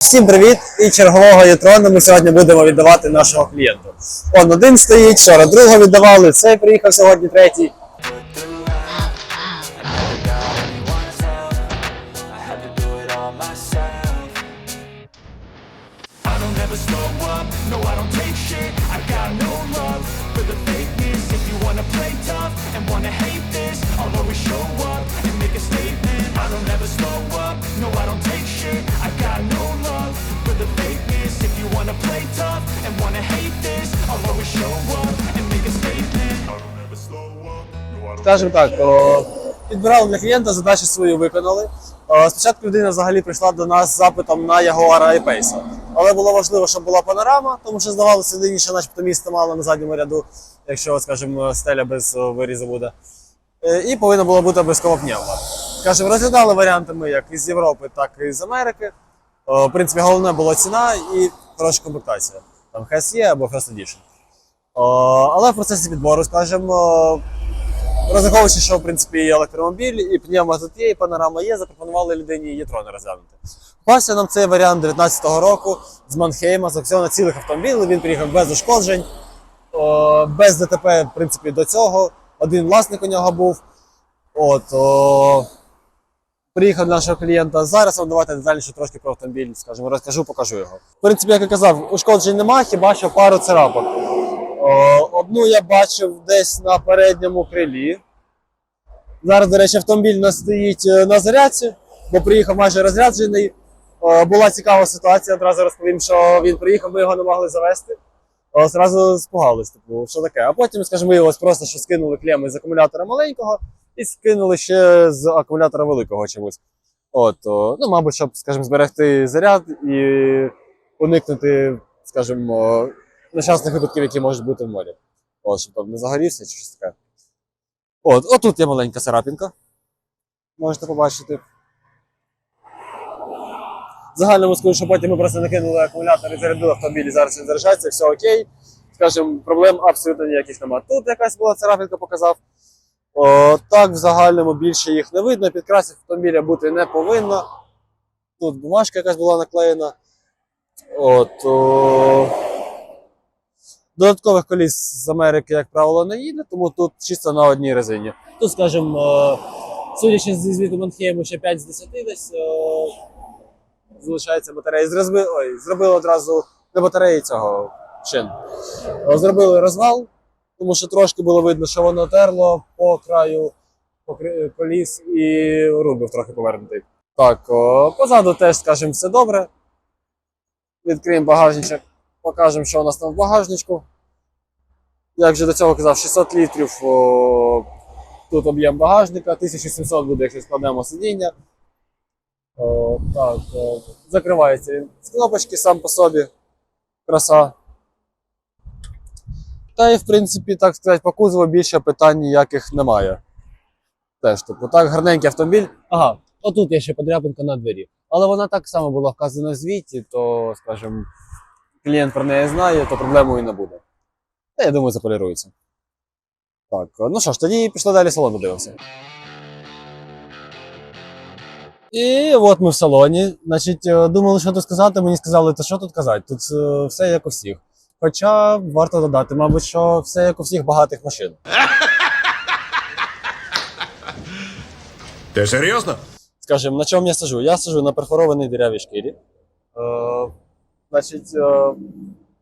Всім привіт! І чергового єтрона ми сьогодні будемо віддавати нашого клієнту. Он один стоїть, вчора другого віддавали, цей приїхав сьогодні третій. I don't ever Скажімо так, о, підбирали для клієнта, задачу свою виконали. О, Спочатку людина взагалі прийшла до нас з запитом на Jaguar I-Pace. Але було важливо, щоб була панорама, тому що здавалося людині, що начебто місце мало на задньому ряду, якщо, скажімо, стеля без вирізу буде. Е, І повинна була бути обов'язково пневма. Скажімо, розглядали варіанти ми як із Європи, так і з Америки. В принципі, головне була ціна і хороша комплектація. Там HSE або First Edition. Але в процесі підбору, скажімо, розраховуючи, що в принципі і електромобіль, і пневма тут є, і панорама є, запропонували людині єтрони розглянути. Попався нам цей варіант 19-го року з Манхейма, з аукціону цілих автомобілів. Він приїхав без ушкоджень, без ДТП, в принципі, до цього. Один власник у нього був. От, о, приїхав до нашого клієнта. Зараз вам давайте детальніше трошки про автомобіль, скажімо, розкажу, покажу його. В принципі, як я казав, ушкоджень немає, хіба що пару царапок. О, Одну я бачив десь на передньому крилі. Зараз, до речі, автомобіль нас стоїть е, на зарядці, бо приїхав майже розряджений. Була цікава ситуація, одразу розповім, що він приїхав, ми його не могли завести. Зразу спугались, типу, що таке. А потім, скажімо, виявилось просто, що скинули клеми з акумулятора маленького і скинули ще з акумулятора великого чомусь. От, ну, мабуть, щоб, скажімо, зберегти заряд і уникнути, скажімо, нещасних випадків, які можуть бути в морі. От, щоб там не загорівся чи щось таке. От, отут є маленька царапінка. Можете побачити. В загальному скажу, що потім ми просто накинули акумулятор і зарядили автомобіль, і зараз він заряджається, все окей. Скажімо, проблем абсолютно ніяких немає. Тут якась була царапінка показав. О, так, в загальному більше їх не видно. Підкрасів автомобіля бути не повинно. Тут бумажка якась була наклеєна. От, о... Додаткових коліс з Америки, як правило, не їде, тому тут чисто на одній резині. Тут, скажімо, судячи зі звіту Манхейму, ще 5 з 10 десь о, залишається батарея. Зразби... Ой, зробили одразу не батареї цього шин. Зробили розвал, тому що трошки було видно, що воно терло по краю коліс і руль був трохи повернутий. Так, позаду теж, скажімо, все добре. Відкриємо багажничок, покажемо, що у нас там в багажничку. Як вже до цього казав, 600 літрів о, тут об'єм багажника, 1700 буде, якщо складемо сидіння. О, так, о, закривається він з кнопочки сам по собі. Краса. Та і, в принципі, так сказати, по кузову більше питань ніяких немає. Теж, типу, так, гарненький автомобіль. Ага, отут є ще подряпинка на двері. Але вона так само була вказана в звіті, то, скажімо, клієнт про неї знає, то проблемою не буде. Та я думаю, заполірується. Так, ну що ж, тоді пішли далі салон подивимося. І от ми в салоні. Значить, е, думали, що тут сказати. Мені сказали, то що тут казати? Тут е, все як у всіх. Хоча варто додати, мабуть, що все як у всіх багатих машин. Ти серйозно? Скажем, на чому я сижу? Я сижу на перфорованій дірявій шкірі. Значить, е,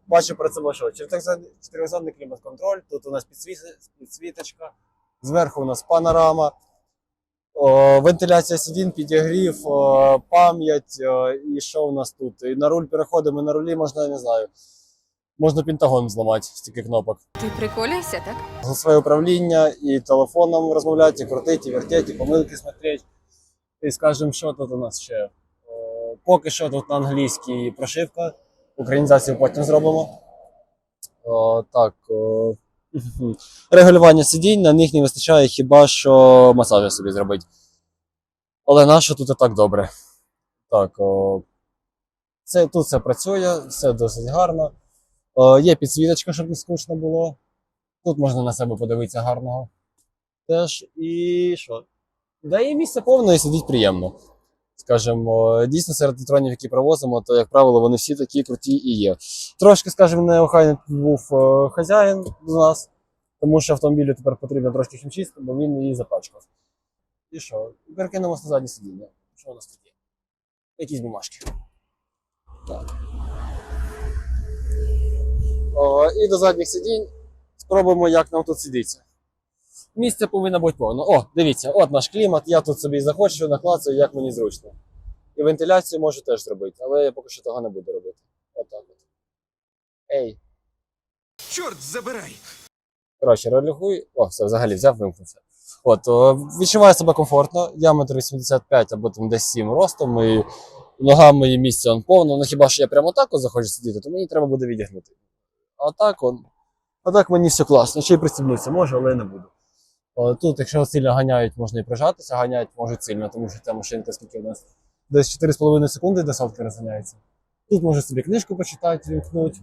бачу перед собою, що чотиризонний клімат-контроль, тут у нас підсвіточка, зверху у нас панорама, вентиляція сидінь, підігрів, пам'ять, і що у нас тут? І на руль переходимо, на рулі можна, я не знаю, можна пентагон зламати, стільки кнопок. Ти приколюєшся, так? Голосове управління, і телефоном розмовляти, і крутити, і вертіти, і помилки смотреть. І скажемо, що тут у нас ще. Поки що тут на англійській прошивка. Українізацію потім зробимо. О, так. О, регулювання сидінь, на них не вистачає хіба що масажі собі зробити. Але наше тут і так добре. Так. О, це, тут все працює, все досить гарно. О, є підсвіточка, щоб не скучно було. Тут можна на себе подивитися гарного. Теж і що? Да і місце повне і сидіть приємно. Скажімо, дійсно серед титронів, які привозимо, то, як правило, вони всі такі круті і є. Трошки, скажімо, неохайний був е, хазяїн з нас, тому що автомобілю тепер потрібно трошки хімчистити, бо він її запачкав. І що? Перекинемось на заднє сидіння. Що у нас тут є? Якісь бумажки. Так. О, і до задніх сидінь спробуємо, як нам тут сидиться. Місця повинно бути повно. О, дивіться, от наш клімат, я тут собі захочу, наклацаю, як мені зручно. І вентиляцію можу теж зробити, але я поки що того не буду робити. Отак от. Ей. Чорт забирай! Коротше, релігуй. О, все, взагалі взяв, вимкнувся. От, о, відчуваю себе комфортно. Я метр 85 або там десь 7 ростом, і ногам мої місця он повно. Ну хіба що я прямо так от захочу сидіти, то мені треба буде відігнути. А так он. А так мені все класно. Ще й пристібнутися можу, але не буду. Тут, якщо сильно ганяють, можна і прижатися, ганяють можуть сильно, тому що ця машинка, скільки в нас десь 4,5 секунди до сотки розганяється. Тут можна собі книжку почитати, вімкнути.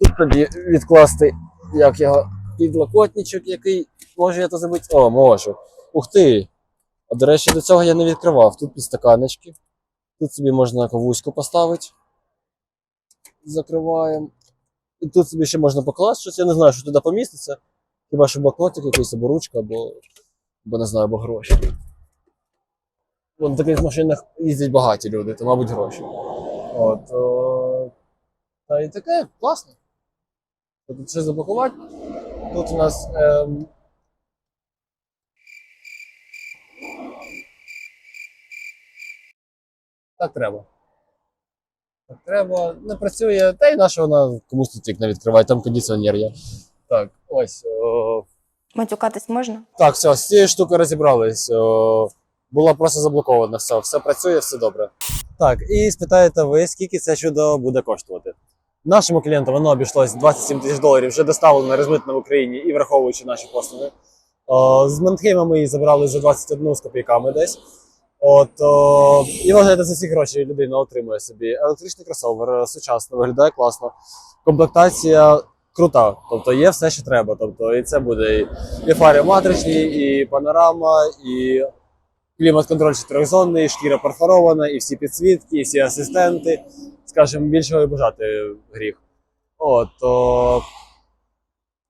Тут тобі відкласти, як його, підлокотничок, який може я то зробити. О, можу. Ух ти! А до речі, до цього я не відкривав. Тут підстаканнички. Тут собі можна ковуську поставити. Закриваємо. І тут собі ще можна покласти щось. Я не знаю, що туди поміститься. Хіба що блокнотик якийсь або ручка, або, або не знаю, або гроші. Вон на таких машинах їздять багаті люди, то, мабуть, гроші. От, о... Та і таке класно. Тут ще заблокувати. Тут у нас. Ем... Так треба. Так треба. Не працює. Та й наша вона комусь тут вікна відкриває, там кондиціонер є. Так, ось. О... Матюкатись можна? Так, все, з цією штукою розібрались. О... Була просто заблокована. Все, все працює, все добре. Так, і спитаєте ви, скільки це чудо буде коштувати? Нашому клієнту воно обійшлось 27 тисяч доларів, вже доставлено розмитнено в Україні і враховуючи наші послуги. О, з Мантхейма ми її забрали вже 21 з копійками десь. От, о, і вважаєте, за ці гроші людина отримує собі електричний кросовер, сучасно, виглядає класно. Комплектація крута, тобто є все, що треба. Тобто, і це буде і, і фари матричні, і панорама, і клімат-контроль чотирьохзонний, шкіра перфорована, і всі підсвітки, і всі асистенти. Скажімо, більшого і бажати гріх. От, о,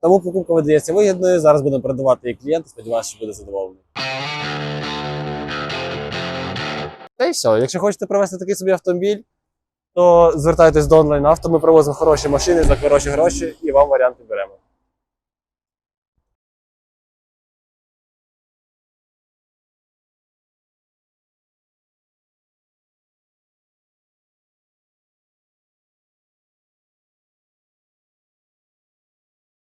тому покупка видається вигідною. Зараз будемо передавати її клієнту. Сподіваюся, що буде задоволений. Та й все. Якщо хочете привезти такий собі автомобіль, то звертайтесь до онлайн авто. Ми привозимо хороші машини за хороші гроші і вам варіанти беремо.